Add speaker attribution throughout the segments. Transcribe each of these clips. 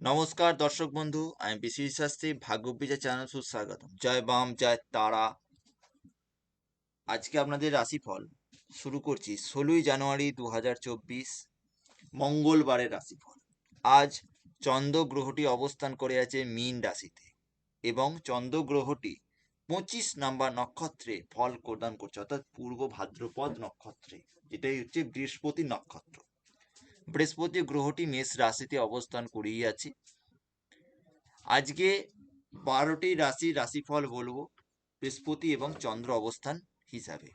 Speaker 1: নমস্কার দর্শক বন্ধু, আমি বিশি শাস্ত্রী ভাগ্যবিজয় চ্যানেল সুস্বাগত জয় বাম, জয় তারা। আজকে আপনাদের রাশিফল শুরু করছি ষোলোই জানুয়ারি দু হাজার চব্বিশ, মঙ্গলবারের রাশিফল। আজ চন্দ্র গ্রহটি অবস্থান করে আছে মীন রাশিতে এবং চন্দ্র গ্রহটি পঁচিশ নাম্বার নক্ষত্রে ফল প্রদান করছে, অর্থাৎ পূর্ব ভাদ্রপদ নক্ষত্রে, যেটাই হচ্ছে বৃহস্পতি নক্ষত্র। বৃহস্পতি গ্রহটি মেষ রাশিতে অবস্থান করেই আছে। আজকে বারোটি রাশি রাশিফল বলব, বৃহস্পতি এবং চন্দ্র অবস্থান হিসাবে,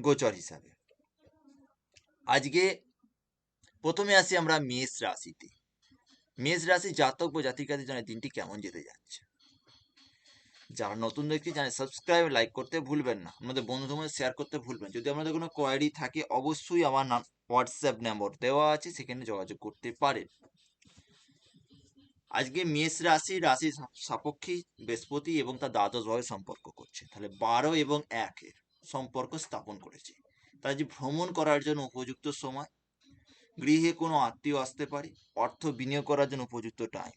Speaker 1: গোচর হিসাবে। আজকে প্রথমে আসি আমরা মেষ রাশিতে। মেষ রাশি জাতক ও জাতিকাদের জন্য দিনটি কেমন যেতে যাচ্ছে? যারা নতুন দেখতে জানে সাবস্ক্রাইব লাইক করতে ভুলবেন না। আমাদের বন্ধুদের মধ্যে শেয়ার করতে ভুলবেন যদি আপনাদের কোনো কোয়ারি থাকে, অবশ্যই আমার নাম হোয়াটসঅ্যাপ নম্বর দেওয়া আছে, সেখানে যোগাযোগ করতে পারেন। আজকে মেষ রাশি রাশি সাপেক্ষী বৃহস্পতি এবং তার দ্বাদশ ভাবে সম্পর্ক করছে। তাহলে বারো এবং একের সম্পর্ক স্থাপন করেছে। তাই যে ভ্রমণ করার জন্য উপযুক্ত সময়, গৃহে কোনো আত্মীয় আসতে পারে, অর্থ বিনিয়োগ করার জন্য উপযুক্ত টাইম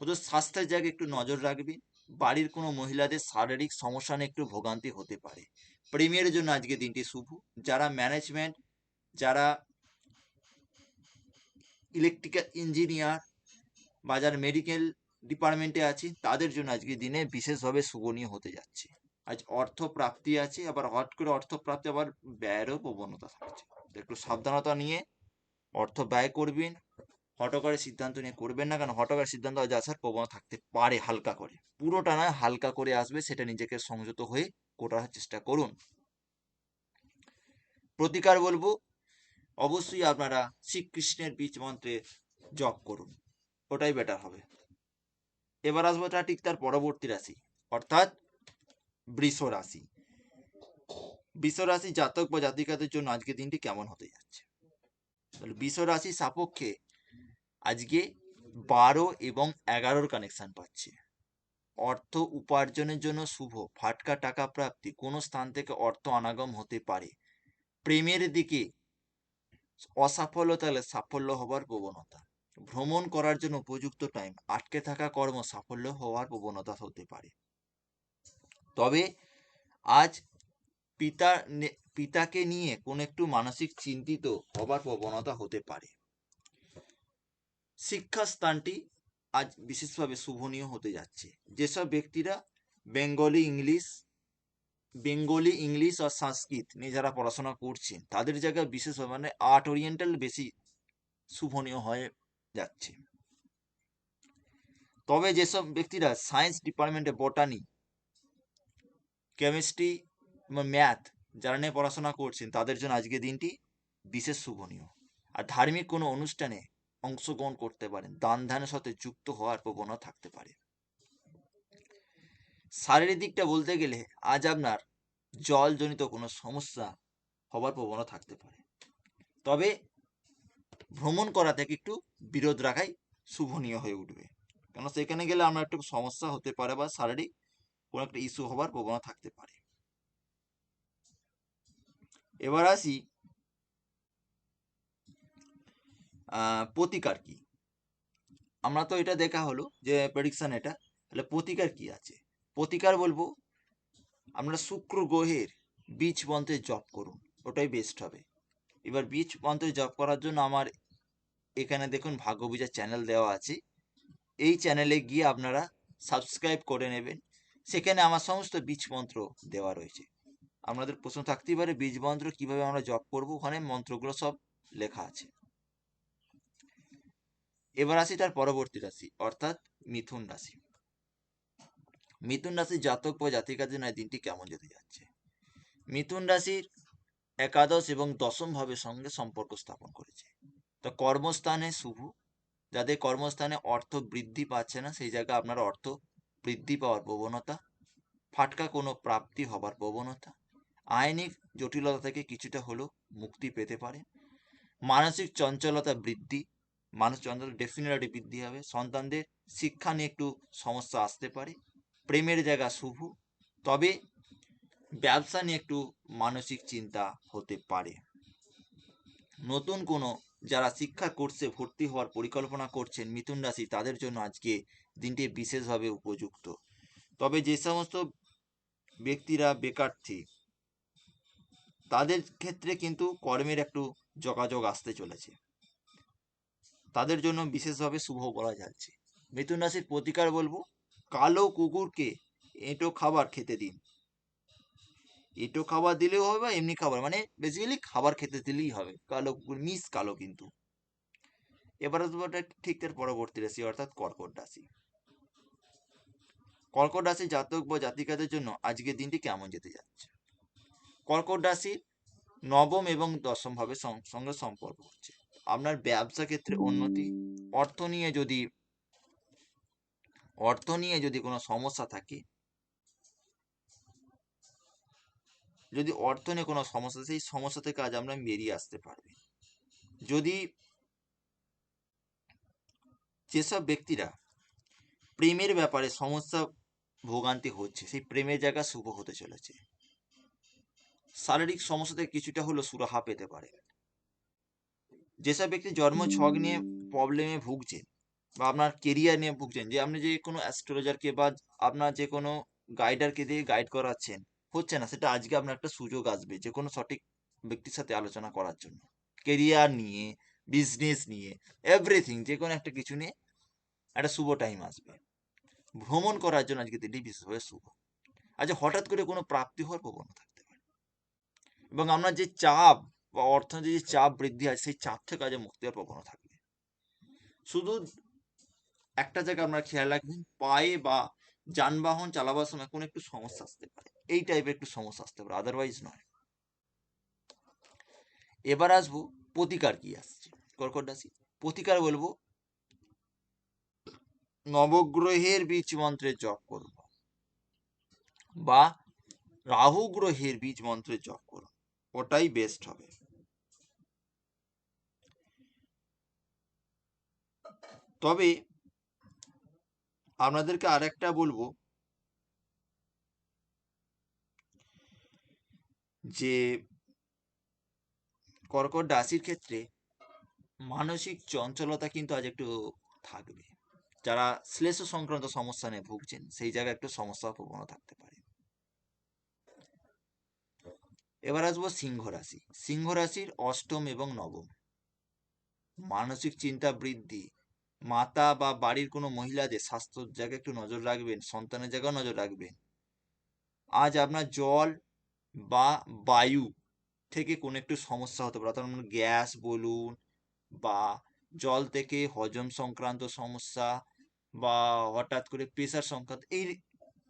Speaker 1: ওদের স্বাস্থ্যের জায়গায় একটু নজর রাখবেন। বাড়ির কোনো মহিলাদের শারীরিক সমস্যা নিয়ে একটু ভোগান্তি হতে পারে। প্রেমের জন্য আজকে দিনটি শুভ। যারা ম্যানেজমেন্ট যারা ইলেকট্রিক্যাল ইঞ্জিনিয়ার বা যারা মেডিকেল ডিপার্টমেন্টে আছে তাদের জন্য আজকে দিনে বিশেষভাবে শুভনীয় হতে যাচ্ছে। আজ অর্থ প্রাপ্তি আছে, আবার হট করে অর্থ প্রাপ্তি আবার ব্যয়েরও প্রবণতা থাকছে। একটু সাবধানতা নিয়ে অর্থ ব্যয় করবেন হটকারে সিদ্ধান্ত নিয়ে করবেন না কারণ হটকার সিদ্ধান্ত আজ আসার প্রবণতা থাকতে পারে হালকা করে। পুরোটা নয়, হালকা করে আসবে, সেটা নিজেকে সংযত হয়ে করার চেষ্টা করুন। প্রতিকার বলব, অবশ্যই আপনারা শ্রীকৃষ্ণের বীজ মন্ত্রে জপ করুন, ওটাই বেটার হবে। এবার আসব তা ঠিক তার পরবর্তী রাশি, অর্থাৎ বৃষ রাশি। বৃষ রাশি জাতক বা জাতিকাদের জন্য আজকে দিনটি কেমন হতে যাচ্ছে? বৃষ রাশি সাপেক্ষে আজকে বারো এবং এগারোর কানেকশন পাচ্ছে। অর্থ উপার্জনের জন্য শুভ, ফাটকা টাকা প্রাপ্তি, কোনো স্থান থেকে অর্থ অনাগম হতে পারে। প্রেমের দিকে অসাফল্যতা হলে সাফল্য হবার প্রবণতা। ভ্রমণ করার জন্য উপযুক্ত টাইম আটকে থাকা কর্ম সাফল্য হওয়ার প্রবণতা হতে পারে। তবে আজ পিতা পিতাকে নিয়ে কোনো একটু মানসিক চিন্তিত হবার প্রবণতা হতে পারে। শিক্ষাস্থানটি আজ বিশেষভাবে শুভনীয় হতে যাচ্ছে। যেসব ব্যক্তিরা বেঙ্গলি ইংলিশ বেঙ্গলি ইংলিশ আর সংস্কৃত নিয়ে যারা পড়াশোনা করছেন, তাদের জায়গায় বিশেষভাবে মানে আর্ট ওরিয়েন্টাল বেশি শুভনীয় হয়ে যাচ্ছে। তবে যেসব ব্যক্তিরা সায়েন্স ডিপার্টমেন্টে বটানি, কেমিস্ট্রি এবং ম্যাথ যারা নিয়ে পড়াশোনা করছেন, তাদের জন্য আজকে দিনটি বিশেষ শুভনীয়। আর ধার্মিক কোনো অনুষ্ঠানে অংশগ্রহণ করতে পারেন। দান ধ্যানের সাথে যুক্ত হওয়ার প্রবণতা থাকতে পারে। শারীরিক দিকটা বলতে গেলে আজ আপনার জলজনিত কোনো সমস্যা হবার প্রবণতা থাকতে পারে। তবে ভ্রমণ করা থেকে একটু বিরোধ রাখাই শুভনীয় হয়ে উঠবে। কেন সেখানে গেলে আমরা একটু সমস্যা হতে পারে বা শারীরিক কোনো একটা ইস্যু হবার প্রবণতা থাকতে পারে। এবার আসি প্রতিকার কি? আমরা তো এটা দেখা হলো যে প্রেডিকশন এটা। তাহলে প্রতিকার কি আছে? প্রতিকার বলব, আমরা শুক্র গ্রহের বীজ মন্ত্রে জপ করুন, ওটাই বেস্ট হবে। এবার বীজ মন্ত্রে জপ করার জন্য আমার এখানে দেখুন ভাগ্যবিজার চ্যানেল দেওয়া আছে। এই চ্যানেলে গিয়ে আপনারা সাবস্ক্রাইব করে নেবেন। সেখানে আমার সমস্ত বীজ মন্ত্র দেওয়া রয়েছে। আপনাদের প্রশ্ন থাকতেই পারে, বীজ মন্ত্র কীভাবে আমরা জপ করব? ওখানে মন্ত্রগুলো সব লেখা আছে। এবার আসি তার পরবর্তী রাশি, অর্থাৎ মিথুন রাশি। মিথুন রাশির জাতক বা জাতিকাদের নয় দিনটি কেমন যেতে যাচ্ছে? মিথুন রাশির একাদশ এবং দশম ভাবের সঙ্গে সম্পর্ক স্থাপন করেছে। তো কর্মস্থানে শুভ, যাদের কর্মস্থানে অর্থ বৃদ্ধি পাচ্ছে না, সেই জায়গায় আপনার অর্থ বৃদ্ধি পাওয়ার প্রবণতা, ফাটকা কোনো প্রাপ্তি হবার প্রবণতা, আইনিক জটিলতা থেকে কিছুটা হলেও মুক্তি পেতে পারে, মানসিক চঞ্চলতা বৃদ্ধি মানুষ চঞ্চল ডেফিনেটলি বৃদ্ধি হবে। সন্তানদের শিক্ষা নিয়ে একটু সমস্যা আসতে পারে। প্রেমের জায়গা শুভ। তবে ব্যবসা নিয়ে একটু মানসিক চিন্তা হতে পারে। নতুন কোনো যারা শিক্ষা কোর্সে ভর্তি হওয়ার পরিকল্পনা করছেন মিথুন রাশি, তাদের জন্য আজকে দিনটি বিশেষভাবে উপযুক্ত। তবে যে সমস্ত ব্যক্তিরা বেকারথী তাদের ক্ষেত্রে কিন্তু কর্মের একটু যোগাযোগ আসতে চলেছে। তাদের জন্য বিশেষভাবে শুভ বলা যাচ্ছে। মিথুন রাশির প্রতিকার বলব, কালো কুকুরকে এঁটো খাবার খেতে দিন। এঁটো খাবার দিলেও হবে বা এমনি খাবার মানে বেসিক্যালি খাবার খেতে দিলেই হবে। কালো কুকুর, মিস কালো কিন্তু। এবার ঠিক তার পরবর্তী রাশি, অর্থাৎ কর্কট রাশি। কর্কট রাশি জাতক বা জাতিকাদের জন্য আজকের দিনটি কেমন যেতে যাচ্ছে? কর্কট রাশির নবম এবং দশম ভাবে সঙ্গে সম্পর্ক হচ্ছে। আপনার ব্যবসা ক্ষেত্রে উন্নতি, অর্থ নিয়ে যদি, অর্থ নিয়ে যদি কোনো সমস্যা থাকে, যদি অর্থ নিয়ে কোনো সমস্যা, সেই সমস্যা থেকে আজ আমরা বেরিয়ে আসতে পারবে। যদি যেসব ব্যক্তিরা প্রেমের ব্যাপারে সমস্যা ভোগান্তি হচ্ছে, সেই প্রেমের জায়গা শুভ হতে চলেছে। শারীরিক সমস্যা থেকে কিছুটা হলেও সুরাহা পেতে পারে। যেসব ব্যক্তি জন্ম ছক নিয়ে প্রবলেমে ভুগছেন বা আপনার কেরিয়ার নিয়ে ভুগছেন, যে আপনি যে কোনো অ্যাস্ট্রোলজারকে বা আপনার যে কোনো গাইডারকে দিয়ে গাইড করাচ্ছেন, হচ্ছে না। সেটা আজকে আপনার একটা সুযোগ আসবে যে কোনো সঠিক ব্যক্তির সাথে আলোচনা করার জন্য। কেরিয়ার নিয়ে বিজনেস নিয়ে এভরিথিং যে কোনো একটা কিছু নিয়ে একটা শুভ টাইম আসবে। ভ্রমণ করার জন্য আজকে দিনটি বিশেষভাবে শুভ। আচ্ছা হঠাৎ করে কোনো প্রাপ্তি হওয়ার প্রবণতা থাকতে পারে। এবং আপনার যে চাপ বা অর্থনৈতিক যে চাপ বৃদ্ধি আছে সেই চাপ থেকে আজ মুক্তি হওয়ার প্রবণতা থাকবে। শুধু একটা জায়গা আপনারা খেয়াল রাখবেন, পায়ে বা যানবাহন চালাবার সময় কোনো একটু সমস্যা আসতে পারে। এই টাইপের একটু সমস্যা আসতে পারে আদারওয়াইজ নয়। এবার আসব প্রতিকার কি আসছে? কর্কট রাশি। প্রতিকার বলব, নবগ্রহের বীজ মন্ত্রের জপ করব বা রাহু গ্রহের বীজ মন্ত্রের জপ করুন ওটাই বেস্ট হবে। তবে আপনাদেরকে আরেকটা বলব। যে কর্কট রাশির ক্ষেত্রে মানসিক চঞ্চলতা কিন্তু আজ একটু থাকবে। যারা শ্লেষ সংক্রান্ত সমস্যা নিয়ে ভুগছেন, সেই জায়গায় একটু সমস্যার প্রবণতা থাকতে পারে। এবার আসব সিংহ রাশি। সিংহ রাশির অষ্টম এবং নবম। মানসিক চিন্তা বৃদ্ধি। মাতা বা বাড়ির কোনো মহিলাদের স্বাস্থ্যর জায়গায় একটু নজর রাখবেন, সন্তানের জায়গায় নজর রাখবেন। আজ আপনার জল বা বায়ু থেকে কোনো একটু সমস্যা হতে পারে। অর্থাৎ গ্যাস বলুন বা জল থেকে হজম সংক্রান্ত সমস্যা বা হঠাৎ করে প্রেশার সংক্রান্ত, এই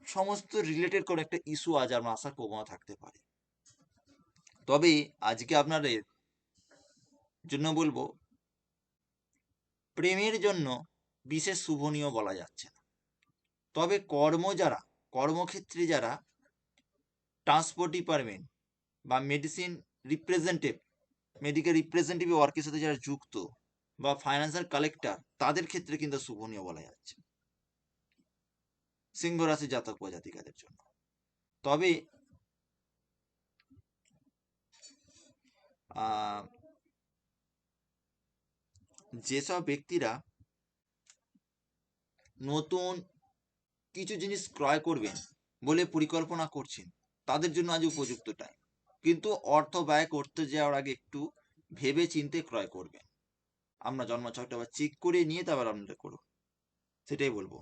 Speaker 1: সমস্ত রিলেটেড কোনো একটা ইস্যু আজ আপনার আসার প্রবণতা থাকতে পারে। তবে আজকে আপনাদের জন্য বলব, প্রেমের জন্য বিশেষ শুভনীয় বলা যাচ্ছে না। তবে কর্ম যারা, কর্মক্ষেত্রে যারা ট্রান্সপোর্ট ডিপার্টমেন্ট বা মেডিসিন রিপ্রেজেন্টেটিভ মেডিকেল রিপ্রেজেন্টেটিভ ওয়ার্কের সাথে যারা যুক্ত বা ফাইন্যান্সিয়াল কালেক্টর তাদের ক্ষেত্রে কিন্তু শুভনীয় বলা যাচ্ছে। সিংহ রাশি জাতক প্রজাতিকাদের জন্য। তবে যেসব ব্যক্তিরা নতুন কিছু জিনিস ক্রয় করবেন বলে পরিকল্পনা করছেন, তাদের জন্য আজ উপযুক্ত টাইম কিন্তু অর্থ ব্যয় করতে যাওয়ার আগে একটু ভেবে চিন্তে ক্রয় করবেন। আমরা জন্মছকটা আবার চেক করে নিয়ে তারপর আপনারা করুন সেটাই বলব।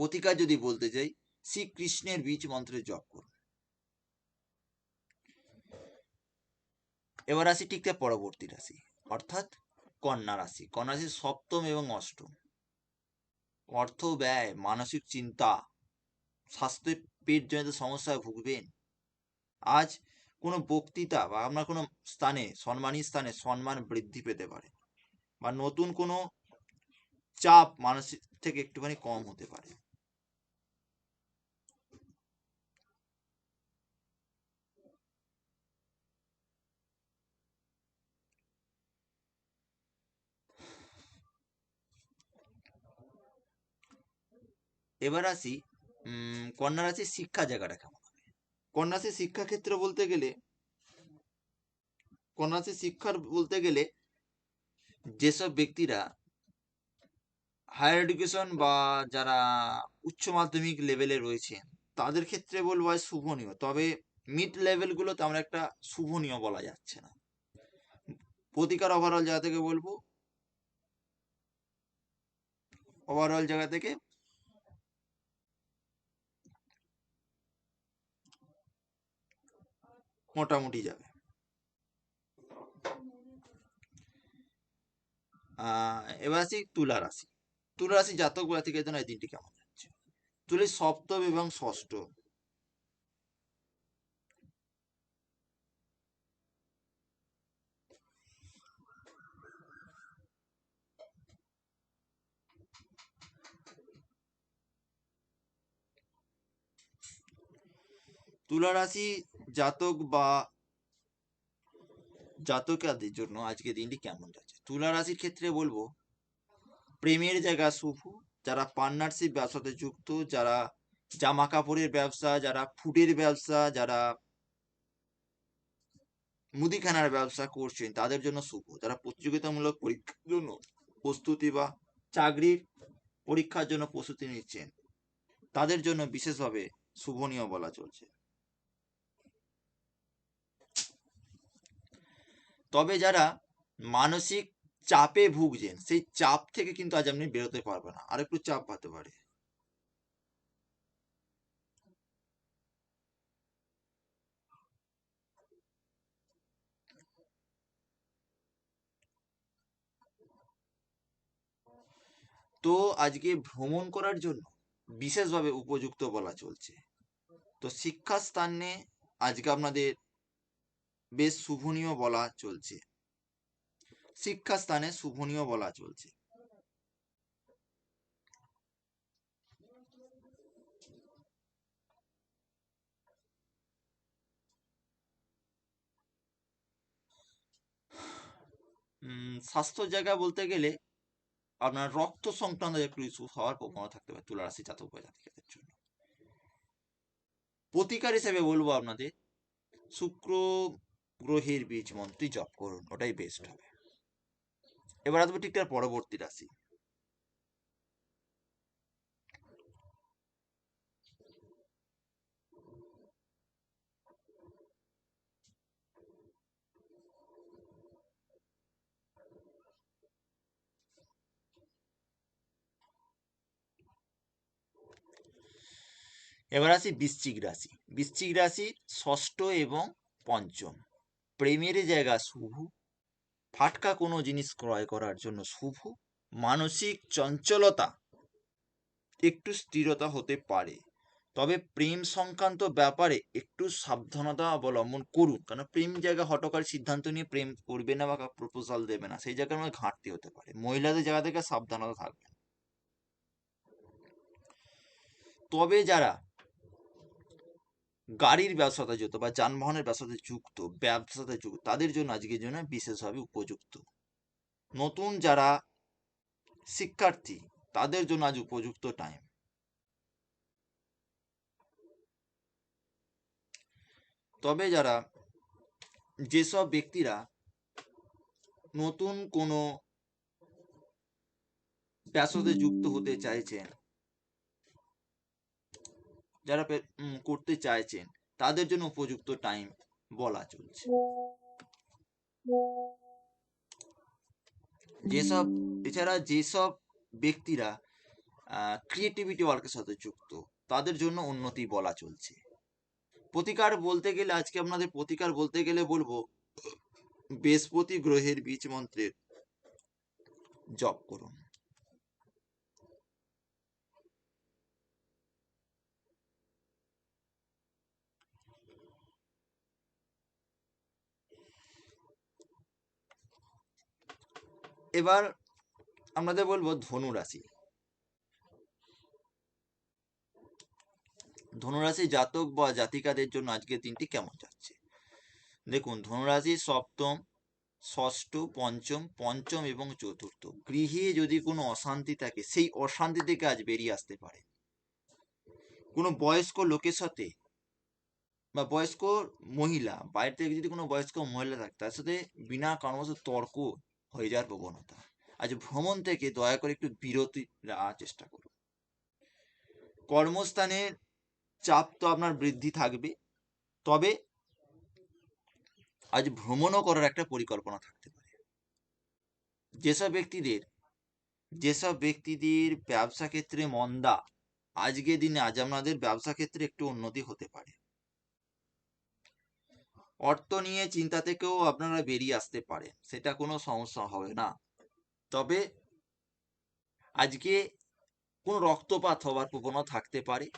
Speaker 1: প্রতিকার যদি বলতে যাই, শ্রীকৃষ্ণের বীজ মন্ত্রের জপ করুন। এবার আসি ঠিক পরবর্তী রাশি, অর্থাৎ কন্যা রাশি। কন্যা রাশির সপ্তম এবং অষ্টম। অর্থ ব্যয়, মানসিক চিন্তা স্বাস্থ্যের পেট জনিত সমস্যায় ভুগবেন। আজ কোনো বক্তৃতা বা আপনার কোনো স্থানে সম্মানী স্থানে সম্মান বৃদ্ধি পেতে পারে বা নতুন কোনো চাপ মানসিক থেকে একটুখানি কম হতে পারে। এবার আসি কন্যা রাশির শিক্ষা জায়গাটা কেমন হবে? কন্যা রাশির শিক্ষাক্ষেত্র বলতে গেলে, কন্যা রাশির শিক্ষার বলতে গেলে, যেসব ব্যক্তিরা হায়ার এডুকেশন বা যারা উচ্চ মাধ্যমিক লেভেলে রয়েছে, তাদের ক্ষেত্রে বলব হয় শুভনীয়। তবে মিড লেভেলগুলোতে আমরা একটা শুভনীয় বলা যাচ্ছে না। প্রতিকার ওভারঅল জায়গা থেকে বলব ওভারঅল জায়গা থেকে মোটামুটি যাবে। এবার আসি তুলা রাশি। তুলা রাশি জাতক জাতিকের জন্য এই দিনটি কেমন যাচ্ছে? তুলির সপ্তম এবং ষষ্ঠ। তুলা রাশি জাতক বা জাতকাদের জন্য আজকে দিনটি কেমন যাচ্ছে? তুলা রাশির ক্ষেত্রে বলব, প্রেমের জায়গা শুভ। যারা পার্টনারশিপ ব্যবসাতে যুক্ত, যারা জামা কাপড়ের ব্যবসা, যারা ফুডের ব্যবসা, যারা মুদিখানার ব্যবসা করছেন, তাদের জন্য শুভ। যারা প্রতিযোগিতামূলক পরীক্ষার জন্য প্রস্তুতি বা চাকরির পরীক্ষার জন্য প্রস্তুতি নিচ্ছেন, তাদের জন্য বিশেষভাবে শুভনীয় বলা চলছে। তবে যারা মানসিক চাপে ভুগছেন, সেই চাপ থেকে কিন্তু আজ আপনি বেরোতে পারবেন না। আর একটু চাপ পাতে পারে। তো আজকে ভ্রমণ করার জন্য বিশেষভাবে উপযুক্ত বলা চলছে। তো শিক্ষা স্থানে আজকে আপনাদের বেশ শুভনীয় বলা চলছে। শিক্ষা স্থানে শুভনীয় বলা চলছে। স্বাস্থ্য জায়গা বলতে গেলে আপনার রক্ত সংক্রান্ত একটু ইস্যু হওয়ার প্রবণতা থাকতে পারে তুলা রাশি জাতক জাতিকাদের জন্য। প্রতিকার হিসেবে বলব আপনাদের, শুক্র গ্রহের বীজ মন্ত্রী জপ করুন, ওটাই বেস্ট হবে। এবার আসব ঠিক তার পরবর্তী রাশি। এবার আসি বৃশ্চিক রাশি। বৃশ্চিক রাশির ষষ্ঠ এবং পঞ্চম। প্রেমের জায়গা শুভ। ফাটকা কোনো জিনিস ক্রয় করার জন্য শুভ। মানসিক চঞ্চলতা একটু স্থিরতা হতে পারে। তবে প্রেম সংক্রান্ত ব্যাপারে একটু সাবধানতা অবলম্বন করুন। কারণ প্রেম জায়গা হটকার সিদ্ধান্ত নিয়ে প্রেম করবে না বা প্রপোজাল দেবে না, সেই জায়গার মধ্যে ঘাটতি হতে পারে। মহিলাদের জায়গা থেকে সাবধানতা থাকবে। তবে যারা গাড়ির ব্যবসাতে যুক্ত বা যানবাহনের ব্যবসাতে যুক্ত ব্যবসাতে যুক্ত, তাদের জন্য আজকের জন্য বিশেষভাবে উপযুক্ত। নতুন যারা শিক্ষার্থী, তাদের জন্য আজ উপযুক্ত টাইম তবে যারা, যেসব ব্যক্তিরা নতুন কোনো ব্যবসাতে যুক্ত হতে চাইছেন যারা করতে চাইছেন, তাদের জন্য উপযুক্ত টাইম বলা চলছে। যেসব, এছাড়া যেসব ব্যক্তিরা ক্রিয়েটিভিটি ওয়ার্কের সাথে যুক্ত, তাদের জন্য উন্নতি বলা চলছে। প্রতিকার বলতে গেলে, আজকে আপনাদের প্রতিকার বলতে গেলে বলব, বৃহস্পতি গ্রহের বীজ মন্ত্রের জপ করুন। এবার আমাদের বলব ধনু রাশি। ধনুরাশি জাতক বা জাতিকাদের জন্য আজকের দিনটি কেমন যাচ্ছে? দেখুন ধনুরাশি সপ্তম, ষষ্ঠ, পঞ্চম পঞ্চম এবং চতুর্থ। গৃহে যদি কোনো অশান্তি থাকে, সেই অশান্তি থেকে আজ বেরিয়ে আসতে পারে। কোনো বয়স্ক লোকের সাথে বা বয়স্ক মহিলা, বাইরে থেকে যদি কোনো বয়স্ক মহিলা থাকে, তার সাথে বিনা কারণবশত তর্ক হয়ে যাওয়ার প্রবণতা। আজ ভ্রমণ থেকে দয়া করে একটু বিরতি রাখার চেষ্টা করুন। কর্মস্থানের চাপ তো আপনার বৃদ্ধি থাকবে, তবে আজ ভ্রমণও করার একটা পরিকল্পনা থাকতে পারে। যেসব ব্যক্তিদের যেসব ব্যক্তিদের ব্যবসা ক্ষেত্রে মন্দা, আজকের দিনে আজ আপনাদের ব্যবসা ক্ষেত্রে একটু উন্নতি হতে পারে। অর্থ নিয়ে চিন্তা থেকেও আপনারা বেরিয়ে আসতে পারেন। সেটা কোনো সমস্যা হবে না। তবে আজকে কোনো রক্তপাত হওয়ার প্রবণতা থাকতে পারে,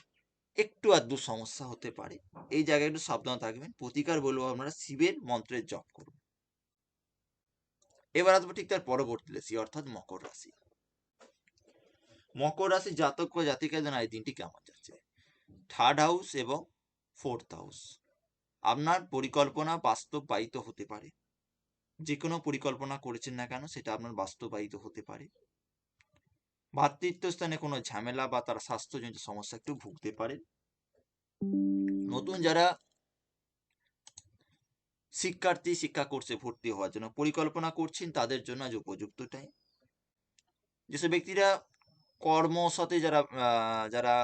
Speaker 1: একটু আধটু সমস্যা হতে পারে। এই জায়গায় একটু সাবধান থাকবেন। প্রতিকার বলব আপনারা শিবের মন্ত্রের জপ করুন। এবার আসব ঠিক তার পরবর্তী রাশি, অর্থাৎ মকর রাশি। মকর রাশি জাতক বা জাতিকাদের এই দিনটি কেমন যাচ্ছে? থার্ড হাউস এবং ফোর্থ হাউস আপনার পরিকল্পনা বাস্তবায়িত হতে পারে। যে কোনো পরিকল্পনা করেছেন না কেন সেটা আপনার বাস্তবায়িত হতে পারে। ভাতৃত্ব স্থানে কোনো ঝামেলা বা তার স্বাস্থ্যজনিত সমস্যা একটু ভুগতে পারেন। নতুন যারা শিক্ষার্থী শিক্ষা কোর্সে ভর্তি হওয়ার জন্য পরিকল্পনা করছেন তাদের জন্য আজ উপযুক্ত টাইম যেসব ব্যক্তিরা কর্মসাথে যারা আহ, যারা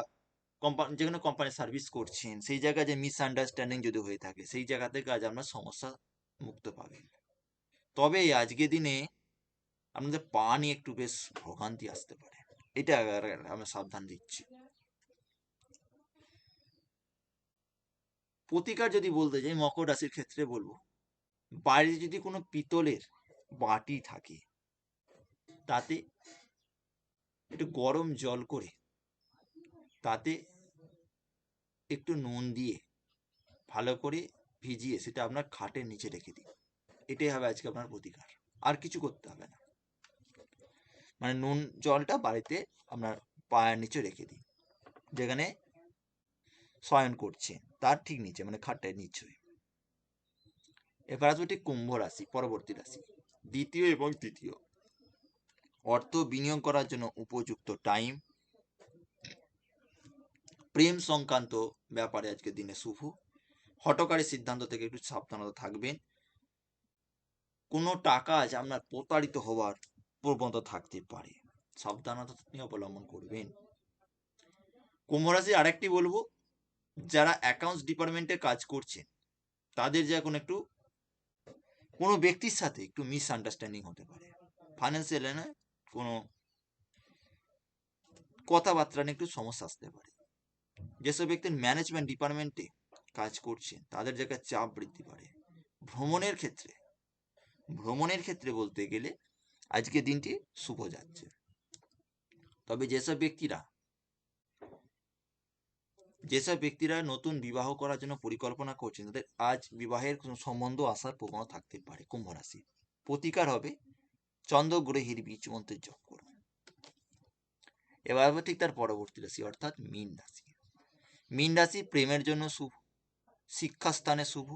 Speaker 1: কোম্পানি যেখানে কোম্পানি সার্ভিস করছেন, সেই জায়গায় যে মিসআন্ডারস্ট্যান্ডিং যদি হয়ে থাকে, সেই জায়গা থেকে আজ আপনার সমস্যা মুক্ত পাবেন তবে আজকের দিনে আপনাদের পা নিয়ে একটু বেশ ভোগান্তি আসতে পারে। এটা আমি সাবধান দিচ্ছি। প্রতিকার যদি বলতে যাই, মকর রাশির ক্ষেত্রে বলব বাইরে যদি কোনো পিতলের বাটি থাকে, তাতে একটু গরম জল করে তাতে একটু নুন দিয়ে ভালো করে ভিজিয়ে সেটা আপনার খাটের নিচে রেখে দিন। এটাই হবে আজকে আপনার প্রতিকার। আর কিছু করতে হবে না। মানে নুন জলটা বাড়িতে আপনার পায়ের নিচে রেখে দিন। যেখানে শয়ন করছেন তার ঠিক নিচে মানে খাটের নিচে। এবার আসবে ঠিক কুম্ভ রাশি, পরবর্তী রাশি, দ্বিতীয় এবং তৃতীয়। অর্থ বিনিয়োগ করার জন্য উপযুক্ত টাইম প্রেম সংক্রান্ত ব্যাপারে আজকের দিনে শুভ। হটকারী সিদ্ধান্ত থেকে একটু সাবধানতা থাকবেন। কোনো টাকা আজ আপনার প্রতারিত হওয়ার প্রবণতা থাকতে পারে। সাবধানতা অবলম্বন করবেন। কুম্ভ রাশি আরেকটি বলব, যারা অ্যাকাউন্টস ডিপার্টমেন্টে কাজ করছেন, তাদের যে এখন একটু কোনো ব্যক্তির সাথে একটু মিসআন্ডারস্ট্যান্ডিং হতে পারে। ফাইন্যান্সিয়াল নয় কোনো কথাবার্তা নিয়ে একটু সমস্যা আসতে পারে। যেসব ব্যক্তির ম্যানেজমেন্ট ডিপার্টমেন্টে কাজ করছেন তাদের জায়গায় চাপ বৃদ্ধি পারে। ভ্রমণের ক্ষেত্রে ভ্রমণের ক্ষেত্রে বলতে গেলে আজকে দিনটি শুভ যাচ্ছে। তবে যেসব ব্যক্তিরা যেসব ব্যক্তিরা নতুন বিবাহ করার জন্য পরিকল্পনা করছেন, তাদের আজ বিবাহের সম্বন্ধ আসার প্রবণতা থাকতে পারে কুম্ভ রাশি প্রতিকার হবে চন্দ্রগ্রহীর বীজ মন্ত্রের জপ করুন এবার ঠিক তার পরবর্তী রাশি, অর্থাৎ মীন রাশি। মীন রাশি প্রেমের জন্য শুভ শিক্ষাস্থানে শুভ,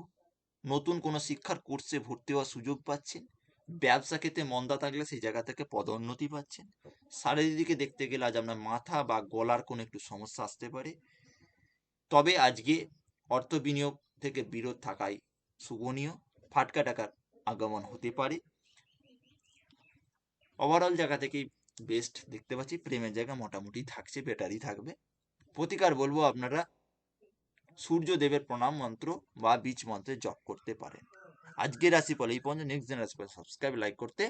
Speaker 1: নতুন কোনো শিক্ষার কোর্সে ভর্তি হওয়ার সুযোগ পাচ্ছেন, ব্যবসা ক্ষেত্রে মন্দা থাকলে সেই জায়গা থেকে পদোন্নতি পাচ্ছেন, শারীরিক দিকে দেখতে গেলে আজ আপনার মাথা বা গলার কোনো একটু সমস্যা আসতে পারে, তবে আজকে অর্থ বিনিয়োগ থেকে বিরোধ থাকাই শুভনীয়, ফাটকা টাকার আগমন হতে পারে। ওভারঅল জায়গা থেকেই বেস্ট দেখতে পাচ্ছি, প্রেমের জায়গা মোটামুটি থাকছে বেটারই থাকবে। প্রতিকার বলব আপনারা, সূর্যদেবের প্রণাম মন্ত্র বা বীজ মন্ত্রে জপ করতে পারেন। আজকের রাশি ফল এই পর্যন্ত। নেক্সট দিন রাশিফল সাবস্ক্রাইব লাইক করতে